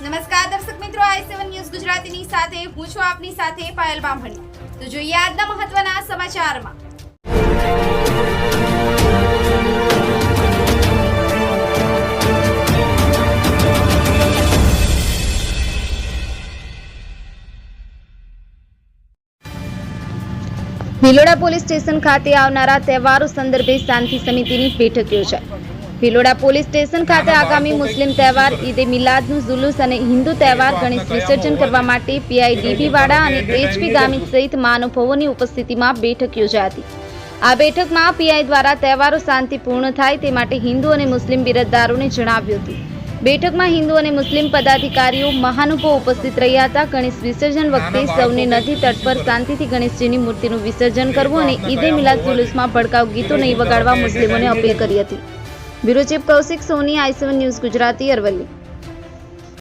નમસ્કાર દર્શક મિત્રો, આઈ સેવન ન્યૂઝ ગુજરાતીની સાથે, હું છું આપની સાથે પાયલ બામણી. તો જોઈએ આજના મહત્વના સમાચારમાં. ભિલોડા પોલીસ સ્ટેશન ખાતે આવનારા તહેવારો સંદર્ભે શાંતિ સમિતિની બેઠક યોજાઈ. ભિલોડા પોલીસ સ્ટેશન ખાતે આગામી મુસ્લિમ તહેવાર ઈદે મિલાદનું જુલુસ અને હિન્દુ તહેવાર ગણેશ વિસર્જન કરવા માટે પીઆઈ ડીબી વાડા અને એચપી ગામિત સહિત મહાનુભાવોની ઉપસ્થિતિમાં બેઠક યોજાઈ હતી. આ બેઠકમાં પીઆઈ દ્વારા તહેવારો શાંતિપૂર્ણ થાય તે માટે હિન્દુ અને મુસ્લિમ બિરદદારોને જણાવ્યું હતું. બેઠકમાં હિન્દુ અને મુસ્લિમ પદાધિકારીઓ મહાનુભાવો ઉપસ્થિત રહ્યા હતા. ગણેશ વિસર્જન વખતે સૌને નદી તટ પર શાંતિથી ગણેશજીની મૂર્તિનું વિસર્જન કરવું અને ઈદે મિલાદ જુલુસમાં ભડકાઉ ગીતો નહીં વગાડવા મુસ્લિમોને અપીલ કરી હતી. Bureau chief Kaushik Soni I news Gujarati Aravalli.